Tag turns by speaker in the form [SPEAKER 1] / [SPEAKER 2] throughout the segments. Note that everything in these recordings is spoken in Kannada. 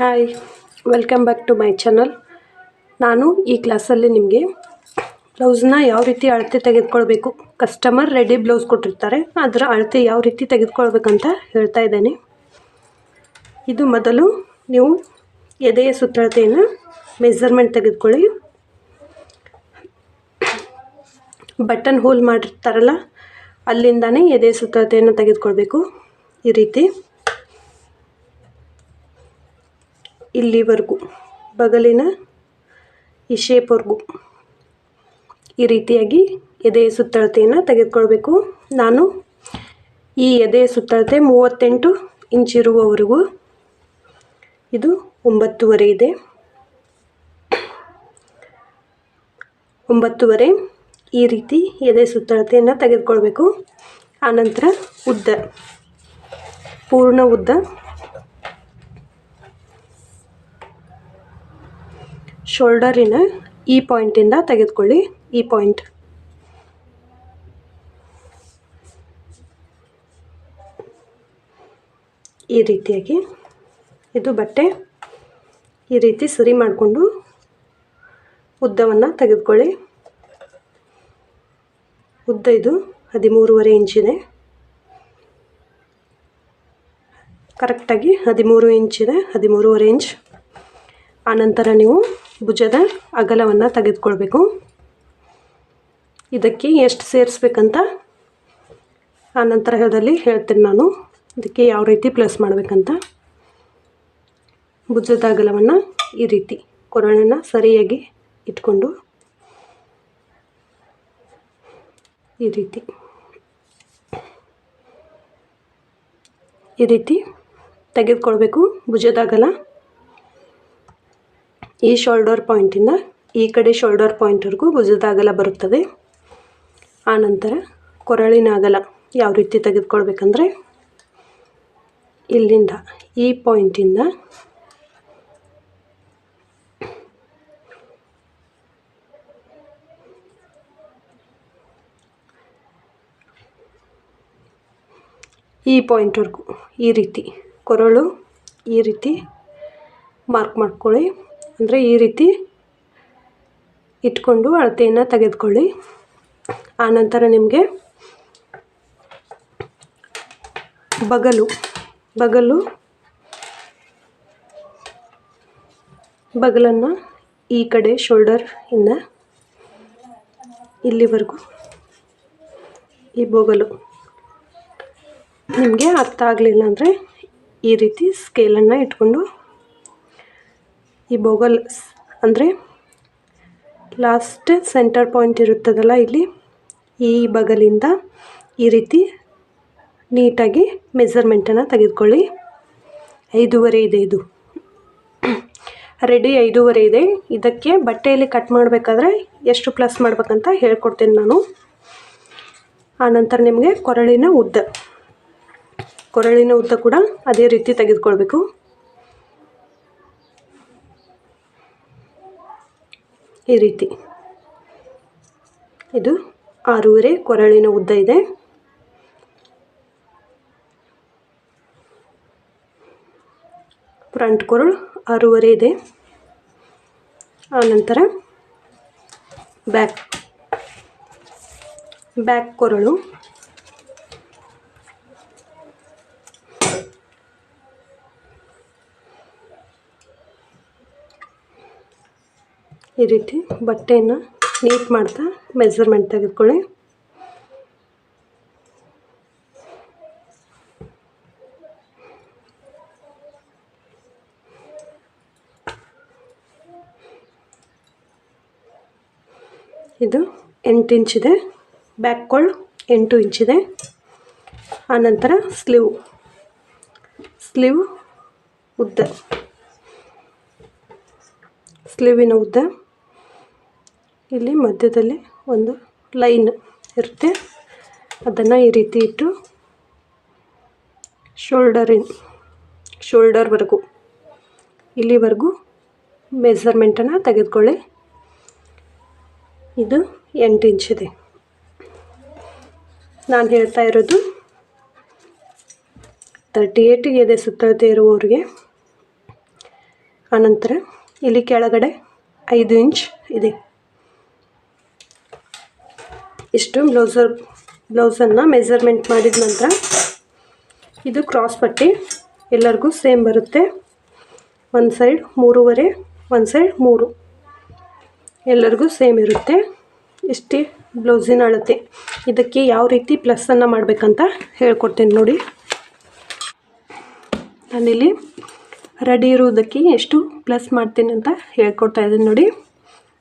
[SPEAKER 1] Hi welcome back to my channel ನಾನು ಈ ಕ್ಲಾಸಲ್ಲಿ ನಿಮಗೆ ಬ್ಲೌಸ್ನ ಯಾವ ರೀತಿ ಅಳತೆ ತೆಗೆದುಕೊಳ್ಬೇಕು? ಕಸ್ಟಮರ್ ರೆಡಿ ಬ್ಲೌಸ್ ಕೊಟ್ಟಿರ್ತಾರೆ. ಅದರ ಅಳತೆ ಯಾವ ರೀತಿ ತೆಗೆದುಕೊಳ್ಬೇಕಂತ ಹೇಳ್ತಾ ಇದ್ದೇನೆ. ಇದು ಮೊದಲು ನೀವು ಎದೆಯ ಸುತ್ತಳತೆಯನ್ನು ಮೆಸರ್ಮೆಂಟ್ ತೆಗೆದುಕೊಳ್ಳಿ. ಬಟನ್ ಹೋಲ್ ಮಾಡಿರ್ತಾರಲ್ಲ, ಅಲ್ಲಿಂದಾನೇ ಎದೆಯ ಸುತ್ತಳತೆಯನ್ನು ತೆಗೆದುಕೊಳ್ಬೇಕು. ಈ ರೀತಿ. ಇಲ್ಲಿವರೆಗೂ. ಬಗಲಿನ ಈ ಶೇಪ್ವರೆಗೂ ಈ ರೀತಿಯಾಗಿ ಎದೆಯ ಸುತ್ತಳತೆಯನ್ನು ತೆಗೆದುಕೊಳ್ಬೇಕು. ನಾನು ಈ ಎದೆಯ ಸುತ್ತಳತೆ ಮೂವತ್ತೆಂಟು ಇಂಚ್ ಇರುವವರೆಗೂ. ಇದು ಒಂಬತ್ತುವರೆ ಇದೆ. ಒಂಬತ್ತುವರೆ ಈ ರೀತಿ ಎದೆ ಸುತ್ತಳತೆಯನ್ನು ತೆಗೆದುಕೊಳ್ಬೇಕು. ಆನಂತರ ಉದ್ದ. ಪೂರ್ಣ ಉದ್ದ. ಶೋಲ್ಡರಿನ ಈ ಪಾಯಿಂಟಿಂದ ತೆಗೆದುಕೊಳ್ಳಿ. ಈ ಪಾಯಿಂಟ್. ಈ ರೀತಿಯಾಗಿ. ಇದು ಬಟ್ಟೆ. ಈ ರೀತಿ ಸರಿ ಮಾಡಿಕೊಂಡು ಉದ್ದವನ್ನು ತೆಗೆದುಕೊಳ್ಳಿ. ಉದ್ದ ಇದು ಹದಿಮೂರುವರೆ ಇಂಚಿದೆ ಕರೆಕ್ಟಾಗಿ ಹದಿಮೂರು ಇಂಚಿದೆ ಹದಿಮೂರುವರೆ ಇಂಚ್. ಆನಂತರ ನೀವು ಭುಜದ ಅಗಲವನ್ನು ತೆಗೆದುಕೊಳ್ಬೇಕು. ಇದಕ್ಕೆ ಎಷ್ಟು ಸೇರಿಸ್ಬೇಕಂತ ಆನಂತರ ಹೇಳದಲ್ಲಿ ಹೇಳ್ತೀನಿ ನಾನು. ಇದಕ್ಕೆ ಯಾವ ರೀತಿ ಪ್ಲಸ್ ಮಾಡಬೇಕಂತ. ಭುಜದ ಅಗಲವನ್ನು ಈ ರೀತಿ ಕೊರಳನ್ನು ಸರಿಯಾಗಿ ಇಟ್ಕೊಂಡು ಈ ರೀತಿ. ಈ ರೀತಿ ತೆಗೆದುಕೊಳ್ಬೇಕು ಭುಜದ ಅಗಲ. ಈ ಶೋಲ್ಡರ್ ಪಾಯಿಂಟಿಂದ ಈ ಕಡೆ ಶೋಲ್ಡರ್ ಪಾಯಿಂಟ್ವರೆಗೂ ಭುಜದ ಅಗಲ ಬರುತ್ತದೆ. ಆನಂತರ ಕೊರಳಿನ ಅಗಲ ಯಾವ ರೀತಿ ತೆಗೆದುಕೊಳ್ಬೇಕಂದ್ರೆ ಇಲ್ಲಿಂದ ಈ ಪಾಯಿಂಟಿಂದ ಈ ಪಾಯಿಂಟ್ವರೆಗೂ ಈ ರೀತಿ ಕೊರಳು ಈ ರೀತಿ ಮಾರ್ಕ್ ಮಾಡ್ಕೊಳ್ಳಿ. ಅಂದರೆ ಈ ರೀತಿ ಇಟ್ಕೊಂಡು ಅಳತೆಯನ್ನು ತೆಗೆದುಕೊಳ್ಳಿ. ಆನಂತರ ನಿಮಗೆ ಬಗಲು ಬಗಲು, ಬಗಲನ್ನು ಈ ಕಡೆ ಶೋಲ್ಡರ್ ಇಂದ ಇಲ್ಲಿವರೆಗೂ ಈ ಬೊಗಲು ನಿಮಗೆ ಅರ್ಥ ಆಗಲಿಲ್ಲ ಅಂದರೆ ಈ ರೀತಿ ಸ್ಕೇಲನ್ನು ಇಟ್ಕೊಂಡು ಈ ಬೊಗಲ್ ಅಂದರೆ ಲಾಸ್ಟ್ ಸೆಂಟರ್ ಪಾಯಿಂಟ್ ಇರುತ್ತದಲ್ಲ ಇಲ್ಲಿ, ಈ ಬಗಲಿಂದ ಈ ರೀತಿ ನೀಟಾಗಿ ಮೆಸರ್ಮೆಂಟನ್ನು ತೆಗೆದುಕೊಳ್ಳಿ. ಐದೂವರೆ ಇದೆ ಇದು. ರೆಡಿ ಐದೂವರೆ ಇದೆ. ಇದಕ್ಕೆ ಬಟ್ಟೆಯಲ್ಲಿ ಕಟ್ ಮಾಡಬೇಕಾದ್ರೆ ಎಷ್ಟು ಪ್ಲಸ್ ಮಾಡ್ಬೇಕಂತ ಹೇಳ್ಕೊಡ್ತೀನಿ ನಾನು. ಆನಂತರ ನಿಮಗೆ ಕೊರಳಿನ ಉದ್ದ. ಕೊರಳಿನ ಉದ್ದ ಕೂಡ ಅದೇ ರೀತಿ ತೆಗೆದುಕೊಳ್ಬೇಕು. ಈ ರೀತಿ. ಇದು ಆರೂವರೆ ಕೊರಳಿನ ಉದ್ದ ಇದೆ. ಫ್ರಂಟ್ ಕೊರಳು ಆರೂವರೆ ಇದೆ. ಆನಂತರ ಬ್ಯಾಕ್ ಬ್ಯಾಕ್ ಕೊರಳು ಈ ರೀತಿ ಬಟ್ಟೆಯನ್ನು ನೀಟ್ ಮಾಡ್ತಾ ಮೆಸರ್ಮೆಂಟ್ ತೆಗೆದುಕೊಳ್ಳಿ. ಇದು ಎಂಟು ಇಂಚಿದೆ ಬ್ಯಾಕ್ ಕೊಳ್ಳು ಎಂಟು ಇಂಚಿದೆ ಆನಂತರ ಸ್ಲೀವ್. ಸ್ಲೀವ್ ಉದ್ದ. ಸ್ಲೀವಿನ ಉದ್ದ. ಇಲ್ಲಿ ಮಧ್ಯದಲ್ಲಿ ಒಂದು ಲೈನ್ ಇರುತ್ತೆ. ಅದನ್ನು ಈ ರೀತಿ ಇಟ್ಟು ಶೋಲ್ಡರಿನ್ ಶೋಲ್ಡರ್ವರೆಗೂ ಇಲ್ಲಿವರೆಗೂ ಮೆಸರ್ಮೆಂಟನ್ನು ತೆಗೆದುಕೊಳ್ಳಿ. ಇದು ಎಂಟು ಇಂಚಿದೆ ನಾನು ಹೇಳ್ತಾ ಇರೋದು ತರ್ಟಿ ಏಯ್ಟಿಗೆ ಇದೆ ಸುತ್ತಳತೆ ಇರುವವರಿಗೆ. ಆನಂತರ ಇಲ್ಲಿ ಕೆಳಗಡೆ ಐದು ಇಂಚ್ ಇದೆ. ಇಷ್ಟು ಬ್ಲೌಸರ್, ಬ್ಲೌಸನ್ನು ಮೆಸರ್ಮೆಂಟ್ ಮಾಡಿದ ನಂತರ ಇದು ಕ್ರಾಸ್ ಪಟ್ಟಿ. ಎಲ್ಲರಿಗೂ ಸೇಮ್ ಬರುತ್ತೆ. ಒಂದು ಸೈಡ್ ಮೂರುವರೆ ಒಂದು ಸೈಡ್ ಮೂರು. ಎಲ್ಲರಿಗೂ ಸೇಮ್ ಇರುತ್ತೆ. ಇಷ್ಟೇ ಬ್ಲೌಸಿನ ಅಳತೆ. ಇದಕ್ಕೆ ಯಾವ ರೀತಿ ಪ್ಲಸ್ಸನ್ನು ಮಾಡಬೇಕಂತ ಹೇಳ್ಕೊಡ್ತೀನಿ ನೋಡಿ. ನಾನಿಲ್ಲಿ ರೆಡಿ ಇರುವುದಕ್ಕೆ ಎಷ್ಟು ಪ್ಲಸ್ ಮಾಡ್ತೀನಿ ಅಂತ ಹೇಳ್ಕೊಡ್ತಾ ಇದ್ದೀನಿ ನೋಡಿ.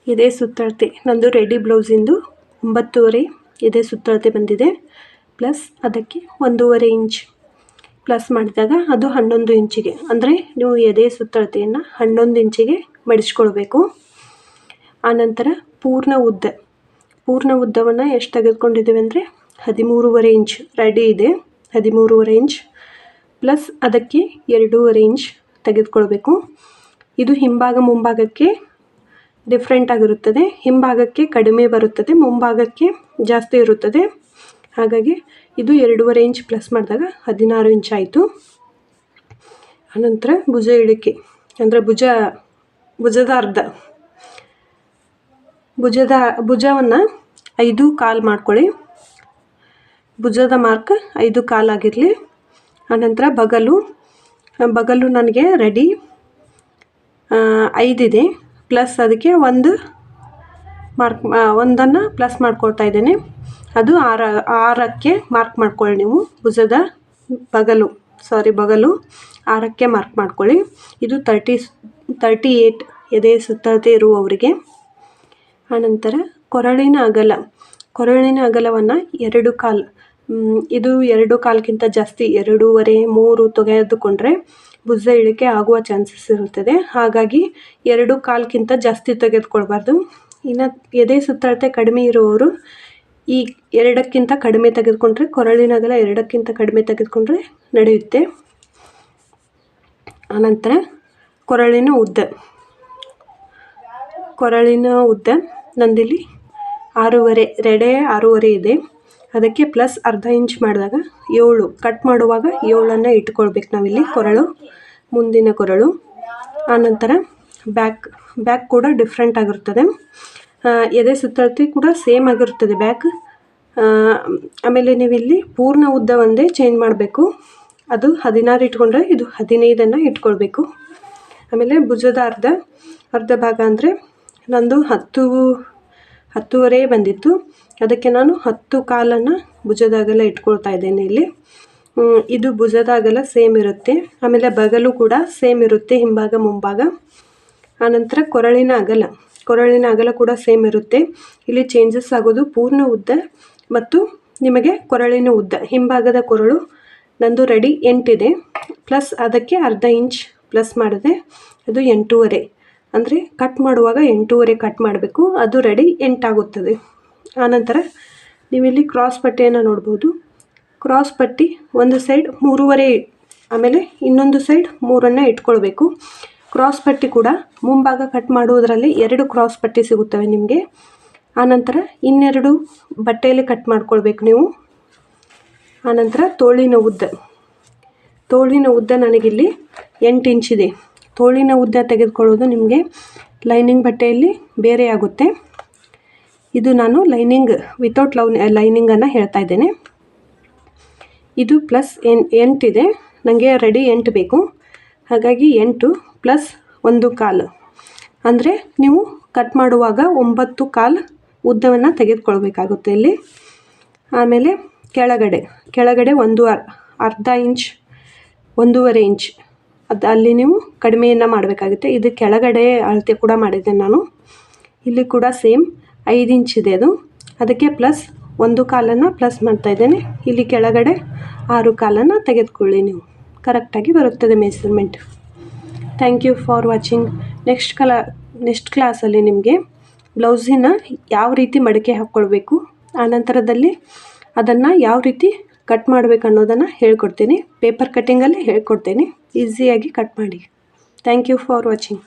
[SPEAKER 1] ಇದೇ ಸುತ್ತಳತೆ. ನಂದು ರೆಡಿ ಬ್ಲೌಸಿಂದು ಒಂಬತ್ತುವರೆ ಎದೆ ಸುತ್ತಳತೆ ಬಂದಿದೆ, ಪ್ಲಸ್ ಅದಕ್ಕೆ ಒಂದೂವರೆ ಇಂಚ್. ಪ್ಲಸ್ ಮಾಡಿದಾಗ ಅದು ಹನ್ನೊಂದು ಇಂಚಿಗೆ. ಅಂದರೆ ನೀವು ಎದೆ ಸುತ್ತಳತೆಯನ್ನು ಹನ್ನೊಂದು ಇಂಚಿಗೆ ಮಡಿಸ್ಕೊಳ್ಬೇಕು ಆನಂತರ ಪೂರ್ಣ ಉದ್ದ. ಪೂರ್ಣ ಉದ್ದವನ್ನು ಎಷ್ಟು ತೆಗೆದುಕೊಂಡಿದ್ದೇವೆ ಅಂದರೆ ಹದಿಮೂರುವರೆ ಇಂಚ್. ರೆಡಿ ಇದೆ. ಹದಿಮೂರುವರೆ ಇಂಚ್. ಪ್ಲಸ್ ಅದಕ್ಕೆ ಎರಡೂವರೆ ಇಂಚ್ ತೆಗೆದುಕೊಳ್ಬೇಕು. ಇದು ಹಿಂಭಾಗ ಮುಂಭಾಗಕ್ಕೆ ಡಿಫ್ರೆಂಟ್ ಆಗಿರುತ್ತದೆ. ಹಿಂಭಾಗಕ್ಕೆ ಕಡಿಮೆ ಬರುತ್ತದೆ, ಮುಂಭಾಗಕ್ಕೆ ಜಾಸ್ತಿ ಇರುತ್ತದೆ. ಹಾಗಾಗಿ ಇದು ಎರಡೂವರೆ ಇಂಚ್ ಪ್ಲಸ್ ಮಾಡಿದಾಗ ಹದಿನಾರು ಇಂಚ್ ಆಯಿತು. ಆನಂತರ ಭುಜ ಇಳಿಕೆ, ಅಂದರೆ ಭುಜ, ಭುಜದ ಅರ್ಧ. ಭುಜದ, ಭುಜವನ್ನು ಐದು ಕಾಲು ಮಾಡ್ಕೊಳ್ಳಿ. ಭುಜದ ಮಾರ್ಕ್ ಐದು ಕಾಲಾಗಿರಲಿ ಆನಂತರ ಬಗಲು ಬಗಲು ನನಗೆ ರೆಡಿ ಐದಿದೆ. ಪ್ಲಸ್ ಅದಕ್ಕೆ ಒಂದು ಮಾರ್ಕ್ ಒಂದನ್ನು ಪ್ಲಸ್ ಮಾಡ್ಕೊಳ್ತಾ ಇದ್ದೇನೆ. ಅದು ಆರ, ಆರಕ್ಕೆ ಮಾರ್ಕ್ ಮಾಡ್ಕೊಳ್ಳಿ ನೀವು, ಭುಜದ ಬಗಲು ಸಾರಿ ಬಗಲು, ಆರಕ್ಕೆ ಮಾರ್ಕ್ ಮಾಡ್ಕೊಳ್ಳಿ. ಇದು ತರ್ಟಿ ತರ್ಟಿ ಏಯ್ಟ್ ಎದೆ ಸುತ್ತಳತೆ ಇರುವವರಿಗೆ. ಆನಂತರ ಕೊರಳಿನ ಅಗಲ, ಕೊರಳಿನ ಅಗಲವನ್ನು ಎರಡು ಕಾಲು ಇದು ಎರಡು ಕಾಲ್ಗಿಂತ ಜಾಸ್ತಿ, ಎರಡೂವರೆ, ಮೂರು ತೆಗೆದುಕೊಂಡ್ರೆ ಭುಜ ಇಳಿಕೆ ಆಗುವ ಚಾನ್ಸಸ್ ಇರುತ್ತದೆ. ಹಾಗಾಗಿ ಎರಡು ಕಾಲ್ಗಿಂತ ಜಾಸ್ತಿ ತೆಗೆದುಕೊಳ್ಬಾರ್ದು. ಇನ್ನು ಎದೆ ಸುತ್ತಳತೆ ಕಡಿಮೆ ಇರುವವರು ಈ ಎರಡಕ್ಕಿಂತ ಕಡಿಮೆ ತೆಗೆದುಕೊಂಡ್ರೆ, ಕೊರಳಿನ ಅಗಲ ಎರಡಕ್ಕಿಂತ ಕಡಿಮೆ ತೆಗೆದುಕೊಂಡ್ರೆ ನಡೆಯುತ್ತೆ. ಆನಂತರ ಕೊರಳಿನ ಉದ್ದ. ಕೊರಳಿನ ಉದ್ದ ನಂದಿಲಿ ಆರೂವರೆ, ರೆಡೆ ಆರೂವರೆ ಇದೆ. ಅದಕ್ಕೆ ಪ್ಲಸ್ ಅರ್ಧ ಇಂಚ್ ಮಾಡಿದಾಗ ಏಳು ಕಟ್ ಮಾಡುವಾಗ ಏಳನ್ನು ಇಟ್ಕೊಳ್ಬೇಕು ನಾವಿಲ್ಲಿ ಕೊರಳು, ಮುಂದಿನ ಕೊರಳು. ಆನಂತರ ಬ್ಯಾಕ್ ಬ್ಯಾಕ್ ಕೂಡ ಡಿಫ್ರೆಂಟ್ ಆಗಿರುತ್ತದೆ ಎದೆ ಸುತ್ತಳತೆ ಕೂಡ ಸೇಮ್ ಆಗಿರುತ್ತದೆ ಬ್ಯಾಕ್ ಆಮೇಲೆ ನೀವಿಲ್ಲಿ ಪೂರ್ಣ ಉದ್ದ ಒಂದೇ ಚೇಂಜ್ ಮಾಡಬೇಕು. ಅದು ಹದಿನಾರು ಇಟ್ಕೊಂಡ್ರೆ ಇದು ಹದಿನೈದನ್ನು ಇಟ್ಕೊಳ್ಬೇಕು. ಆಮೇಲೆ ಭುಜದ ಅರ್ಧ ಅರ್ಧ ಭಾಗ ಅಂದರೆ ನಂದು ಹತ್ತು ಹತ್ತುವರೆ ಬಂದಿತ್ತು. ಅದಕ್ಕೆ ನಾನು ಹತ್ತು ಕಾಲನ್ನು ಭುಜದಾಗೆಲ್ಲ ಇಟ್ಕೊಳ್ತಾ ಇದ್ದೇನೆ ಇಲ್ಲಿ. ಇದು ಭುಜದಾಗಲ ಸೇಮ್ ಇರುತ್ತೆ. ಆಮೇಲೆ ಬಗಲು ಕೂಡ ಸೇಮ್ ಇರುತ್ತೆ ಹಿಂಭಾಗ, ಮುಂಭಾಗ. ಆನಂತರ ಕೊರಳಿನ ಅಗಲ. ಕೊರಳಿನ ಅಗಲ ಕೂಡ ಸೇಮ್ ಇರುತ್ತೆ. ಇಲ್ಲಿ ಚೇಂಜಸ್ ಆಗೋದು ಪೂರ್ಣ ಉದ್ದ ಮತ್ತು ನಿಮಗೆ ಕೊರಳಿನ ಉದ್ದ, ಹಿಂಭಾಗದ ಕೊರಳು ನಂದು ರೆಡಿ ಎಂಟಿದೆ. ಪ್ಲಸ್ ಅದಕ್ಕೆ ಅರ್ಧ ಇಂಚ್ ಪ್ಲಸ್ ಮಾಡಿದೆ. ಅದು ಎಂಟೂವರೆ. ಅಂದರೆ ಕಟ್ ಮಾಡುವಾಗ ಎಂಟೂವರೆ ಕಟ್ ಮಾಡಬೇಕು. ಅದು ರೆಡಿ ಎಂಟಾಗುತ್ತದೆ. ಆನಂತರ ನೀವಿಲ್ಲಿ ಕ್ರಾಸ್ ಪಟ್ಟಿಯನ್ನು ನೋಡ್ಬೋದು. ಕ್ರಾಸ್ ಪಟ್ಟಿ ಒಂದು ಸೈಡ್ ಮೂರುವರೆ ಆಮೇಲೆ ಇನ್ನೊಂದು ಸೈಡ್ ಮೂರನ್ನು ಇಟ್ಕೊಳ್ಬೇಕು. ಕ್ರಾಸ್ ಪಟ್ಟಿ ಕೂಡ ಮುಂಭಾಗ ಕಟ್ ಮಾಡುವುದರಲ್ಲಿ ಎರಡು ಕ್ರಾಸ್ ಪಟ್ಟಿ ಸಿಗುತ್ತವೆ ನಿಮಗೆ. ಆನಂತರ ಇನ್ನೆರಡು ಬಟ್ಟೆಯಲ್ಲಿ ಕಟ್ ಮಾಡ್ಕೊಳ್ಬೇಕು ನೀವು. ಆನಂತರ ತೋಳಿನ ಉದ್ದ. ತೋಳಿನ ಉದ್ದ ನನಗಿಲ್ಲಿ ಎಂಟು ಇಂಚಿದೆ ತೋಳಿನ ಉದ್ದ ತೆಗೆದುಕೊಳ್ಳೋದು ನಿಮಗೆ ಲೈನಿಂಗ್ ಬಟ್ಟೆಯಲ್ಲಿ ಬೇರೆ ಆಗುತ್ತೆ. ಇದು ನಾನು ಲೈನಿಂಗ್ ವಿತೌಟ್ ಲವ್ ಲೈನಿಂಗನ್ನು ಹೇಳ್ತಾ ಇದ್ದೇನೆ. ಇದು ಪ್ಲಸ್ ಎನ್ ಎಂಟಿದೆ ನನಗೆ ರೆಡಿ ಎಂಟು ಬೇಕು. ಹಾಗಾಗಿ ಎಂಟು ಪ್ಲಸ್ ಒಂದು ಕಾಲು. ಅಂದರೆ ನೀವು ಕಟ್ ಮಾಡುವಾಗ ಒಂಬತ್ತು ಕಾಲು ಉದ್ದವನ್ನು ತೆಗೆದುಕೊಳ್ಬೇಕಾಗುತ್ತೆ ಇಲ್ಲಿ. ಆಮೇಲೆ ಕೆಳಗಡೆ ಕೆಳಗಡೆ ಒಂದು ಅರ್ಧ ಇಂಚ್ ಒಂದೂವರೆ ಇಂಚ್ ಅದು ಅಲ್ಲಿ ನೀವು ಕಡಿಮೆಯನ್ನು ಮಾಡಬೇಕಾಗುತ್ತೆ. ಇದು ಕೆಳಗಡೆ ಅಳತೆ ಕೂಡ ಮಾಡಿದ್ದೆ ನಾನು. ಇಲ್ಲಿ ಕೂಡ ಸೇಮ್ ಐದು ಇಂಚ್ ಇದೆ ಅದು. ಅದಕ್ಕೆ ಪ್ಲಸ್ ಒಂದು ಕಾಲನ್ನು ಪ್ಲಸ್ ಮಾಡ್ತಾ ಇದ್ದೇನೆ. ಇಲ್ಲಿ ಕೆಳಗಡೆ ಆರು ಕಾಲನ್ನು ತೆಗೆದುಕೊಳ್ಳಿ ನೀವು. ಕರೆಕ್ಟಾಗಿ ಬರುತ್ತದೆ measurement thank you for watching next ಕಲ ನೆಕ್ಸ್ಟ್ ಕ್ಲಾಸಲ್ಲಿ ನಿಮಗೆ ಬ್ಲೌಸಿನ ಯಾವ ರೀತಿ ಮಡಿಕೆ ಹಾಕ್ಕೊಳ್ಬೇಕು ನಂತರದಲ್ಲಿ ಅದನ್ನು ಯಾವ ರೀತಿ ಕಟ್ ಮಾಡಬೇಕು ಅನ್ನೋದನ್ನು ಹೇಳ್ಕೊಡ್ತೀನಿ. ಪೇಪರ್ ಕಟ್ಟಿಂಗಲ್ಲಿ ಹೇಳ್ಕೊಡ್ತೀನಿ. ಈಸಿಯಾಗಿ ಕಟ್ ಮಾಡಿ. Thank you for watching